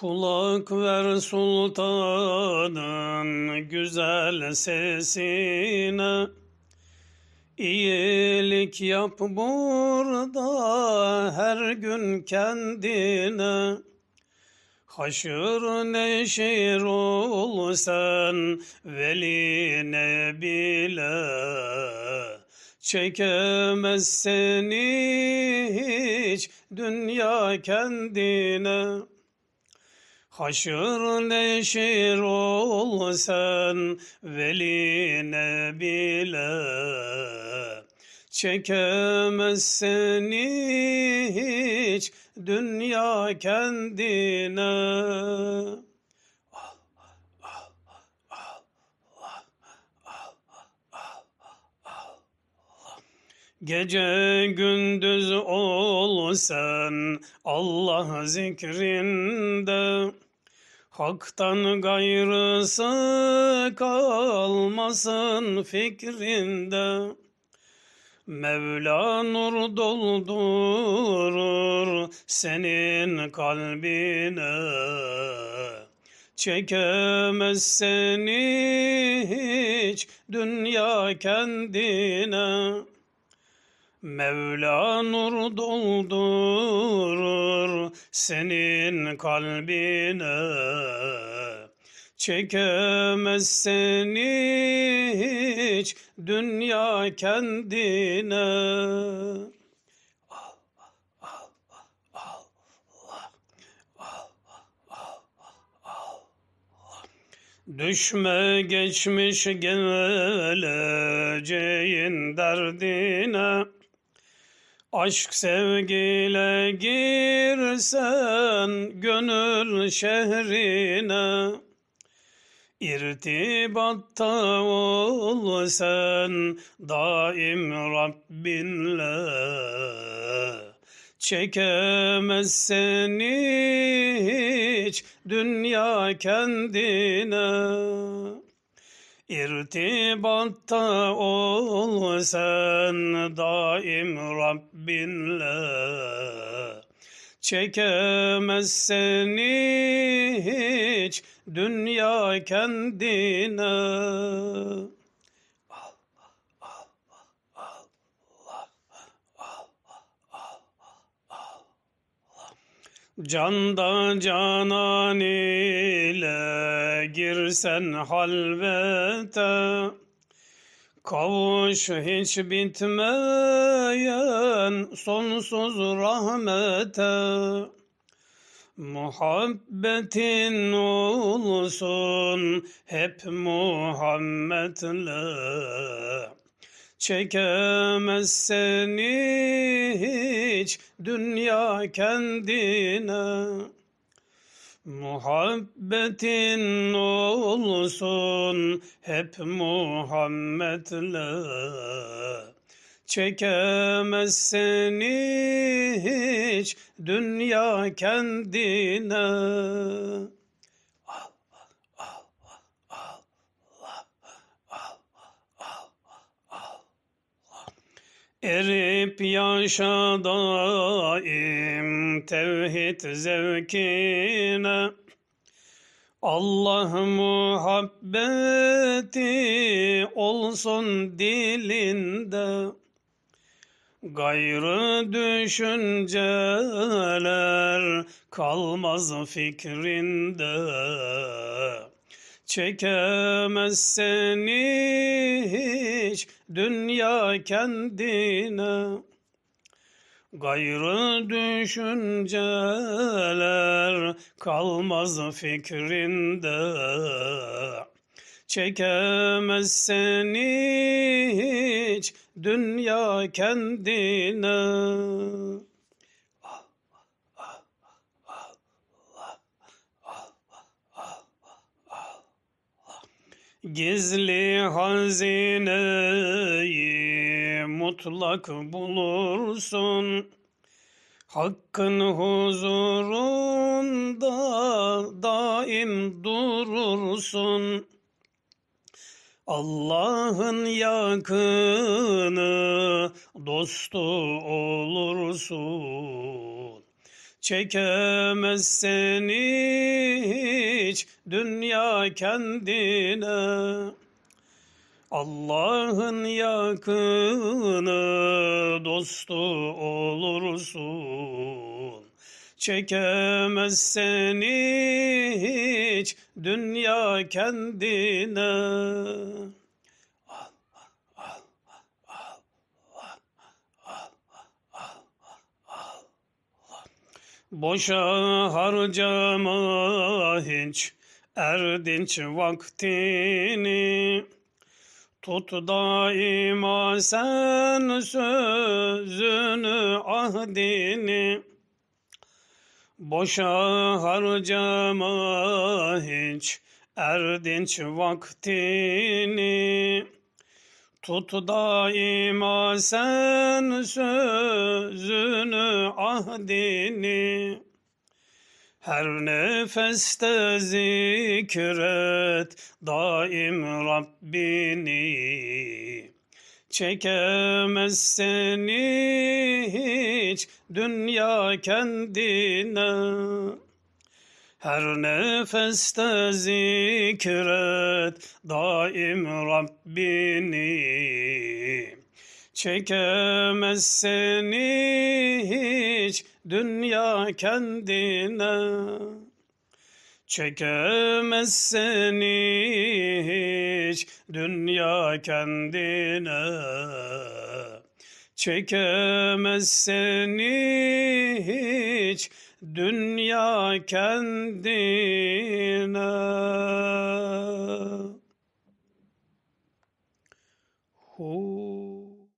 Kulak ver sultanın güzel sesine. İyilik yap burada her gün kendine. Haşır neşir ol sen veline bile Çekemez seni hiç dünya kendine Haşır neşir ol sen veline bile Çekemez seni hiç dünya kendine. Gece gündüz ol sen Allah zikrinde Hak'tan gayrısı kalmasın fikrinde. Mevla nur doldurur senin kalbine. Çekemez seni hiç dünya kendine. Mevla nur doldurur senin kalbine. Çekemez seni hiç dünya kendine. Düşme geçmiş geleceğin derdine Aşk sevgiyle girsen gönül şehrine İrtibatta ol sen daim Rabbinle. Çekemez seni hiç dünya kendine İrtibatta ol sen daim Rabbinle Çekemez seni hiç dünya kendine. Canda canan ile girsen halvete Kavuş hiç bitmeyen sonsuz rahmete. Muhabbetin olsun hep Muhammed'le. Çekemez seni hiç dünya kendine Muhabbetin olsun hep Muhammed'le Çekemez seni hiç dünya kendine. Erip yaşa daim tevhid zevkine. Allah muhabbeti olsun dilinde. Gayrı düşünceler kalmaz fikrinde Çekemez seni hiç dünya kendine Gayrı düşünceler kalmaz fikrinde Çekemez seni hiç dünya kendine. Gizli hazineyi mutlak bulursun. Hakkın huzurunda daim durursun. Allah'ın yakını dostu olursun. Çekemez seni hiç dünya kendine. Allah'ın yakını dostu olursun. Çekemez seni hiç dünya kendine. Boşa harcama hiç erdinç vaktini. Tut daima sen sözünü ahdini. Boşa harcama hiç erdinç vaktini. Tut daima sen sözünü ahdini. Her nefeste zikret daim Rabbini. Çekemez seni hiç dünya kendine. Her nefeste zikret daim Rabbini. Çekemez seni hiç dünya kendine. Çekemez seni hiç dünya kendine. Çekemez seni hiç dünya kendine. Hu